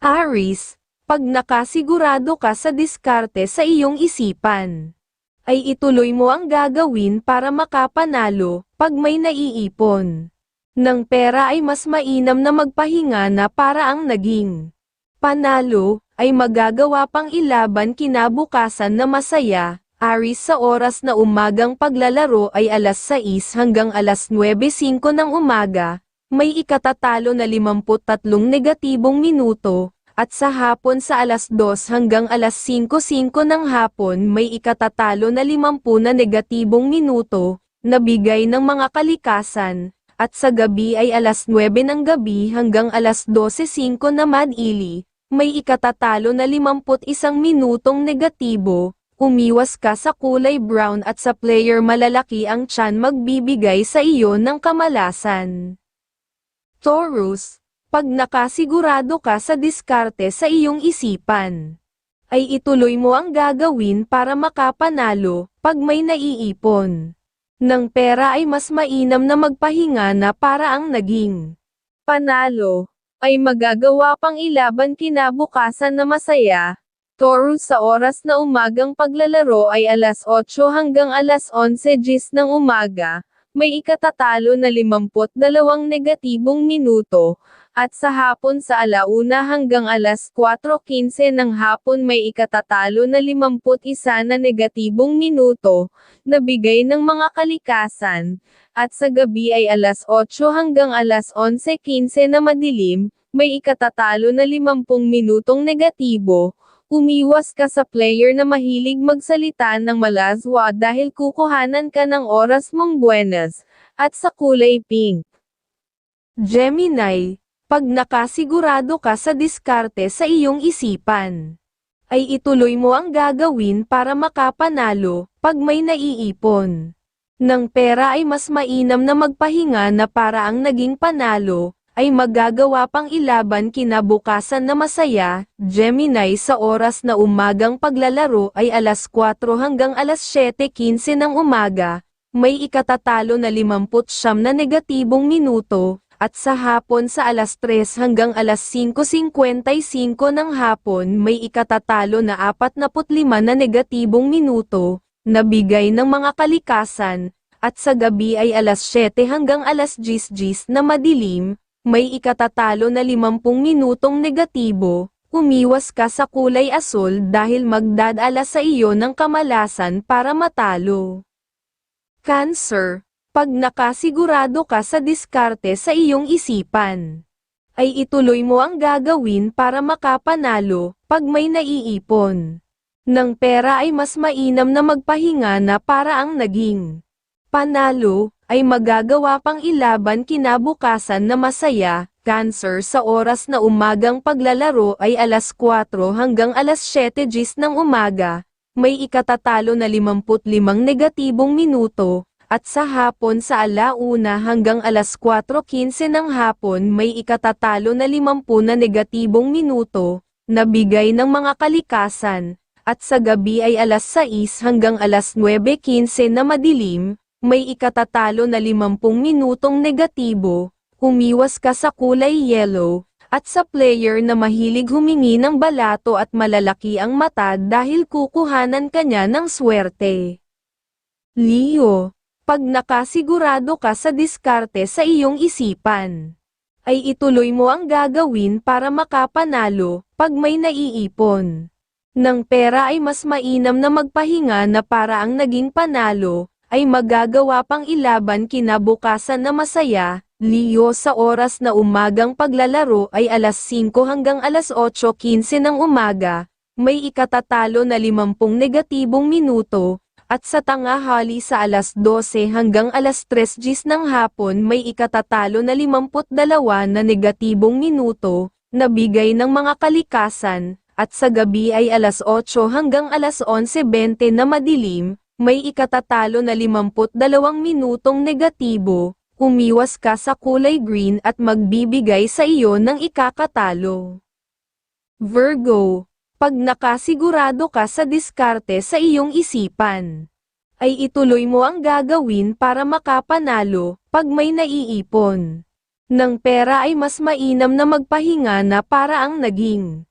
Aris, pag nakasigurado ka sa diskarte sa iyong isipan, ay ituloy mo ang gagawin para makapanalo, pag may naiipon. Ng pera ay mas mainam na magpahinga na para ang naging panalo, ay magagawa pang ilaban kinabukasan na masaya. Aris sa oras na umagang paglalaro ay alas 6 hanggang alas 9.05 ng umaga, may ikatatalo na 53 negatibong minuto, at sa hapon sa alas 2 hanggang alas 5.05 ng hapon may ikatatalo na 50 na negatibong minuto, na bigay ng mga kalikasan, at sa gabi ay alas 9 ng gabi hanggang alas 12.05 na madili, may ikatatalo na 51 minutong negatibo, umiwas ka sa kulay brown at sa player malalaki ang tiyan magbibigay sa iyo ng kamalasan. Taurus, pag nakasigurado ka sa diskarte sa iyong isipan, ay ituloy mo ang gagawin para makapanalo, pag may naiipon. Ng pera ay mas mainam na magpahinga na para ang naging panalo, ay magagawa pang ilaban kinabukasan na masaya. Taurus sa oras na umagang paglalaro ay alas 8 hanggang alas 11 gis ng umaga, may ikatatalo na 52 negatibong minuto, at sa hapon sa alauna hanggang alas 4.15 ng hapon may ikatatalo na 51 na negatibong minuto, na bigay ng mga kalikasan, at sa gabi ay alas 8 hanggang alas 11.15 na madilim, may ikatatalo na 50 minutong negatibo, umiwas ka sa player na mahilig magsalita ng malazwa dahil kukuhanan ka ng oras mong buenas, at sa kulay pink. Gemini, pag nakasigurado ka sa diskarte sa iyong isipan, ay ituloy mo ang gagawin para makapanalo, pag may naiipon. Ng pera ay mas mainam na magpahinga na para ang naging panalo, ay magagawa pang ilaban kinabukasan na masaya, Gemini sa oras na umagang paglalaro ay alas 4 hanggang alas 7.15 ng umaga, may ikatatalo na 50 na negatibong minuto, at sa hapon sa alas 3 hanggang alas 5.55 ng hapon may ikatatalo na 45 na negatibong minuto, na bigay ng mga kalikasan, at sa gabi ay alas 7 hanggang alas 10 na madilim, may ikatatalo na 50 minutong negatibo, umiwas ka sa kulay asul dahil magdadala sa iyo ng kamalasan para matalo. Cancer, pag nakasigurado ka sa diskarte sa iyong isipan, ay ituloy mo ang gagawin para makapanalo, pag may naiipon. Ng pera ay mas mainam na magpahinga na para ang naging panalo, ay magagawa pang ilaban kinabukasan na masaya, Cancer sa oras na umagang paglalaro ay alas 4 hanggang alas 7 gis ng umaga, may ikatatalo na 55 negatibong minuto, at sa hapon sa alauna hanggang alas 4.15 ng hapon may ikatatalo na 50 na negatibong minuto, na bigay ng mga kalikasan, at sa gabi ay alas 6 hanggang alas 9.15 na madilim, may ikatatalo na 50 minutong negatibo, umiwas ka sa kulay yellow, at sa player na mahilig humingi ng balato at malalaki ang mata dahil kukuhanan ka niya ng swerte. Leo, pag nakasigurado ka sa diskarte sa iyong isipan, ay ituloy mo ang gagawin para makapanalo, pag may naiipon. Ng pera ay mas mainam na magpahinga na para ang naging panalo, ay magagawa pang ilaban kinabukasan na masaya, Leo sa oras na umagang paglalaro ay alas 5 hanggang alas 8.15 ng umaga, may ikatatalo na 50 negatibong minuto, at sa tangahali sa alas 12 hanggang alas 3 gis ng hapon may ikatatalo na 52 na negatibong minuto, na bigay ng mga kalikasan, at sa gabi ay alas 8 hanggang alas 11.20 na madilim, may ikatatalo na 52 minutong negatibo, umiwas ka sa kulay green at magbibigay sa iyo ng ikakatalo. Virgo, pag nakasigurado ka sa diskarte sa iyong isipan, ay ituloy mo ang gagawin para makapanalo, pag may naiipon. ng pera ay mas mainam na magpahinga na para ang naging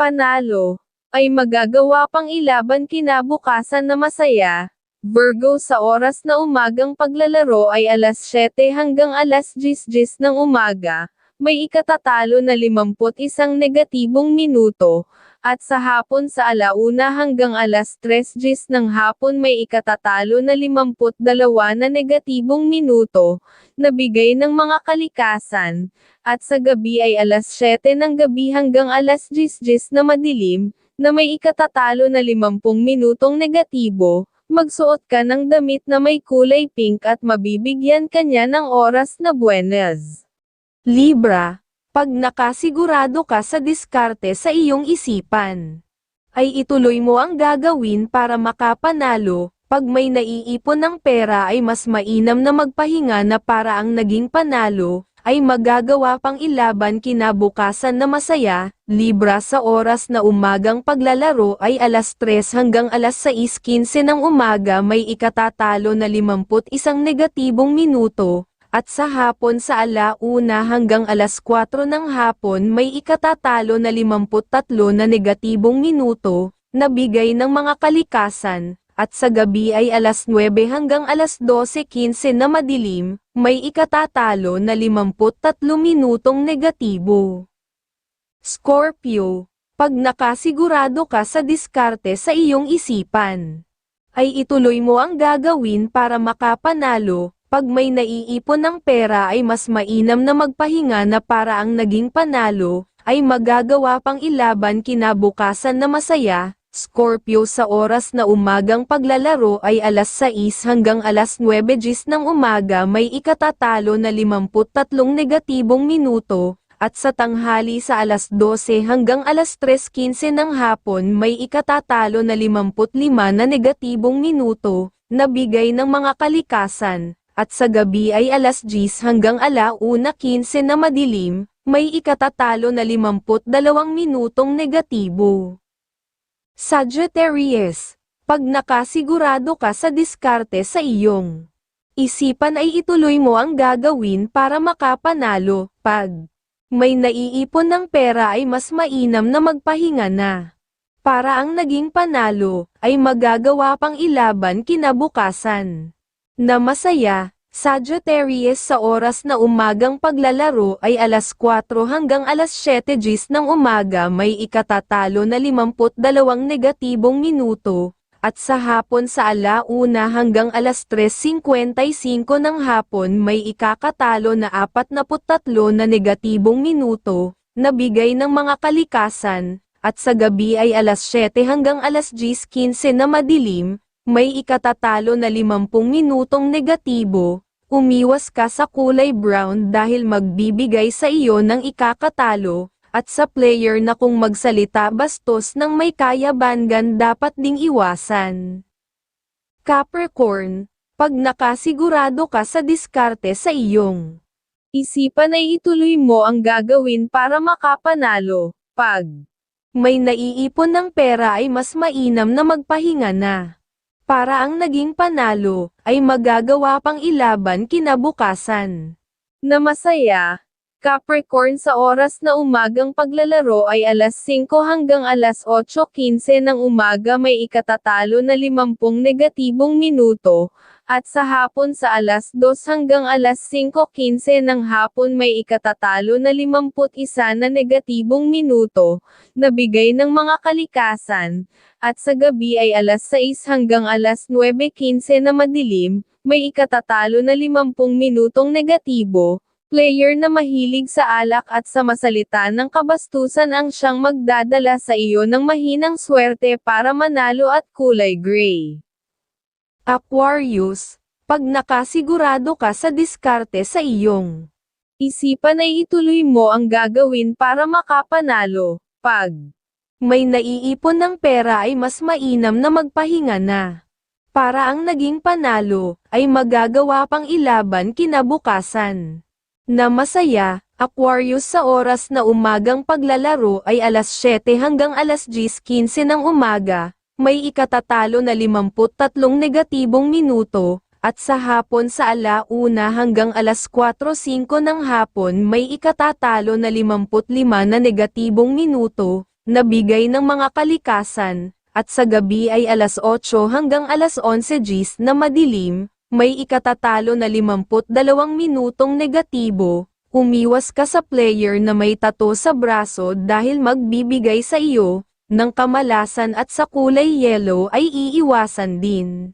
panalo ay magagawa pang ilaban kinabukasan na masaya. Virgo sa oras na umagang paglalaro ay alas 7 hanggang alas 10 ng umaga, may ikatatalo na 51 negatibong minuto, at sa hapon sa alauna hanggang alas 3 ng hapon may ikatatalo na 52 na negatibong minuto, na bigay ng mga kalikasan, at sa gabi ay alas 7 ng gabi hanggang alas 10 na madilim, na may ikatatalo na 50 minutong negatibo, magsuot ka ng damit na may kulay pink at mabibigyan ka niya ng oras na buenas. Libra, pag nakasigurado ka sa diskarte sa iyong isipan, ay ituloy mo ang gagawin para makapanalo, pag may naiipon ng pera ay mas mainam na magpahinga na para ang naging panalo, ay magagawa pang ilaban kinabukasan na masaya, Libra sa oras na umagang paglalaro ay alas 3 hanggang alas 6.15 ng umaga may ikatatalo na 51 negatibong minuto, at sa hapon sa alauna hanggang alas 4 ng hapon may ikatatalo na 53 na negatibong minuto, na bigay ng mga kalikasan, at sa gabi ay alas 9 hanggang alas 12.15 na madilim, may ikatatalo na 53 minutong negatibo. Scorpio, pag nakasigurado ka sa diskarte sa iyong isipan, ay ituloy mo ang gagawin para makapanalo, pag may naiipon ng pera ay mas mainam na magpahinga na para ang naging panalo, ay magagawa pang ilaban kinabukasan na masaya, Scorpio sa oras na umagang paglalaro ay alas 6 hanggang alas 9 gis ng umaga may ikatatalo na 53 negatibong minuto, at sa tanghali sa alas 12 hanggang alas 3.15 ng hapon may ikatatalo na 55 na negatibong minuto, na bigay ng mga kalikasan, at sa gabi ay alas 10 hanggang alauna 15 na madilim, may ikatatalo na 52 minutong negatibo. Sagittarius, pag nakasigurado ka sa diskarte sa iyong isipan ay ituloy mo ang gagawin para makapanalo, pag may naiipon ng pera ay mas mainam na magpahinga na. Para ang naging panalo, ay magagawa pang ilaban kinabukasan. Na masaya, Sagittarius sa oras na umagang paglalaro ay alas 4 hanggang alas 7 gis ng umaga may ikatatalo na 52 negatibong minuto, at sa hapon sa alauna hanggang alas 3.55 ng hapon may ikakatalo na 43 na negatibong minuto, na bigay ng mga kalikasan, at sa gabi ay alas 7 hanggang alas 10.15 na madilim, may ikatatalo na 50 minutong negatibo, umiwas ka sa kulay brown dahil magbibigay sa iyo ng ikakatalo, at sa player na kung magsalita bastos ng may kayabangan dapat ding iwasan. Capricorn, pag nakasigurado ka sa diskarte sa iyong isipan ay ituloy mo ang gagawin para makapanalo, pag may naiipon ng pera ay mas mainam na magpahinga na. Para ang naging panalo, ay magagawa pang ilaban kinabukasan. Na masaya, Capricorn sa oras na umagang paglalaro ay alas 5 hanggang alas 8.15 ng umaga may ikatatalo na 50 negatibong minuto, at sa hapon sa alas 2 hanggang alas 5.15 ng hapon may ikatatalo na 51 na negatibong minuto, na bigay ng mga kalikasan, at sa gabi ay alas 6 hanggang alas 9.15 na madilim, may ikatatalo na 50 minutong negatibo, player na mahilig sa alak at sa masalita ng kabastusan ang siyang magdadala sa iyo ng mahinang swerte para manalo at kulay gray. Aquarius, pag nakasigurado ka sa diskarte sa iyong isipan ay ituloy mo ang gagawin para makapanalo, pag may naiipon ng pera ay mas mainam na magpahinga na. Para ang naging panalo, ay magagawa pang ilaban kinabukasan na masaya, Aquarius sa oras na umagang paglalaro ay alas 7 hanggang alas 10.15 ng umaga, may ikatatalo na 53 negatibong minuto, at sa hapon sa alauna hanggang alas 4.05 ng hapon may ikatatalo na 55 na negatibong minuto, na bigay ng mga kalikasan, at sa gabi ay alas 8 hanggang alas 11 gis na madilim, may ikatatalo na 52 minutong negatibo, umiwas ka sa player na may tato sa braso dahil magbibigay sa iyo, ng kamalasan at sa kulay yellow ay iiwasan din.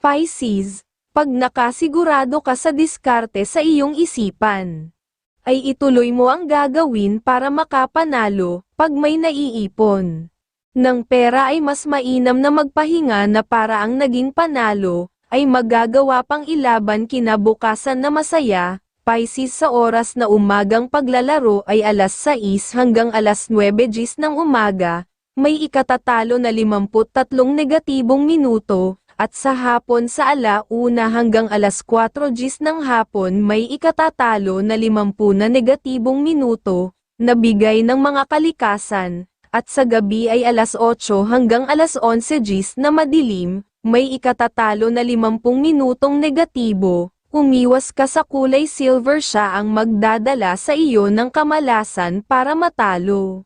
Pisces, pag nakasigurado ka sa diskarte sa iyong isipan, ay ituloy mo ang gagawin para makapanalo, pag may naiipon. Ng pera ay mas mainam na magpahinga na para ang naging panalo, ay magagawa pang ilaban kinabukasan na masaya, Pisces sa oras na umagang paglalaro ay alas 6 hanggang alas 9 gis ng umaga, may ikatatalo na 53 negatibong minuto, at sa hapon sa alauna hanggang alas 4 gis ng hapon may ikatatalo na 50 na negatibong minuto, na bigay ng mga kalikasan, at sa gabi ay alas 8 hanggang alas 11 gis na madilim, may ikatatalo na 50 minutong negatibo, umiwas ka sa kulay silver siya ang magdadala sa iyo ng kamalasan para matalo.